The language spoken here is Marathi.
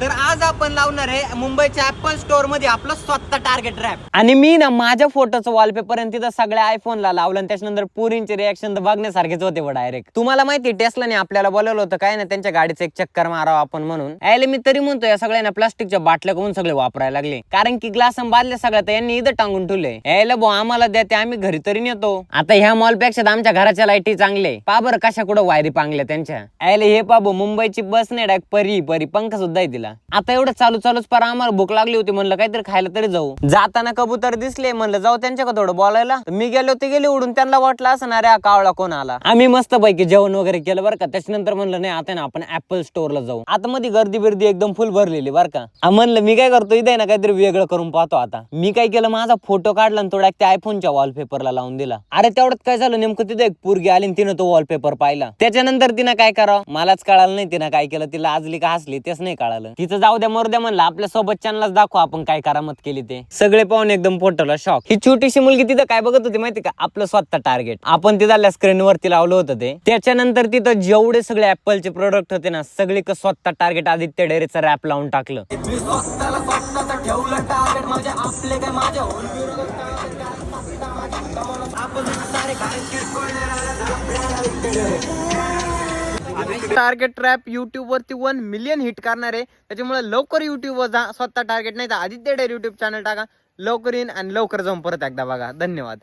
तर आज आपण लावणार आहे मुंबईच्या ऍपल स्टोअरमध्ये आपलं स्वतः टार्गेट रॅप आणि मी ना माझ्या फोटोचं वॉलपेपर आणि तिथं सगळ्या आयफोनला लावलं आणि त्याच्यानंतर पुरींचे रिॲक्शन तर बघण्यासारखेच होते व डायरेक्ट तुम्हाला माहिती टेस्लाने आपल्याला बोलवलं होतं काय ना त्यांच्या गाडीचं एक चक्कर मारावं आपण म्हणून. यायला मी तरी म्हणतो या सगळ्यांना प्लास्टिकच्या बाटल्या करून सगळे वापरायला लागले. कारण की ग्लास बादल्या सगळ्या तर यांनी इथं टांगून ठेवले. यायला भाऊ आम्हाला द्या ते आम्ही घरी तरी नेतो. आता ह्या मॉलपेक्षा आमच्या घराच्या लाईटी चांगले. पाबर कशा कुठं वायरी पांगल्या त्यांच्या. यायला हे पाबू मुंबईची बस नाही डायरेक्ट परी परी पंख सुद्धा दिला तिला आता एवढं चालू चालूच पर आम्हाला भूक लागली होती म्हणलं काहीतरी खायला तरी जाऊ. जाताना कबूतर दिसले म्हणलं जाऊ त्यांच्याकडे थोडं बोलायला. मी गेलो ते गेले उडून त्यांना वाटलं असं ना रे कावळा कोण आला? आम्ही मस्त पैकी जेवण वगैरे केलं बरं का. त्याच्यानंतर म्हणलं नाही आता ना आपण ऍपल स्टोअरला जाऊ. आता मध्ये गर्दी बिर्दी एकदम फुल भरलेली बरं का. म्हणलं मी काय करतो इथे ना काहीतरी वेगळं करून पाहतो आता. मी काय केलं माझा फोटो काढला आणि थोडा त्या आयफोनच्या वॉलपेपरला लावून दिला. अरे तेवढ्यात काय झालं नेमकं तिथे एक पोरगी आली तिनं तो वॉलपेपर पाहिला. त्याच्यानंतर तिनं काय करावं? मलाच कळालं नाही तिनं काय केलं तिला आजली का हसली तेच नाही कळालं. तिचं जाऊ द्या मरू द्या म्हणलं. आपल्या सोबतच्यांनाच दाखव आपण काय करामत केली ते. सगळे पाहून एकदम पोटवला शॉक ही छोटीशी मुलगी तिथं काय बघत होती माहिती का? आपलं स्वतः टार्गेट आपण तिथल्या स्क्रीन वरती लावलं होतं ते. त्याच्यानंतर तिथं जेवढे सगळे ऍपलचे प्रोडक्ट होते ना सगळे स्वतः टार्गेट आदित्य डेरेचा रॅप लावून टाकलं. टार्गेट ट्रॅप युट्यूब वरती वन मिलियन हिट करणार आहे. त्याच्यामुळे लवकर युट्यूब वर जा स्वतः टार्गेट नाही तर आदित्य डेअर युट्यूब चॅनल टाका. लवकर येईन आणि लवकर जाऊन परत एकदा बघा. धन्यवाद.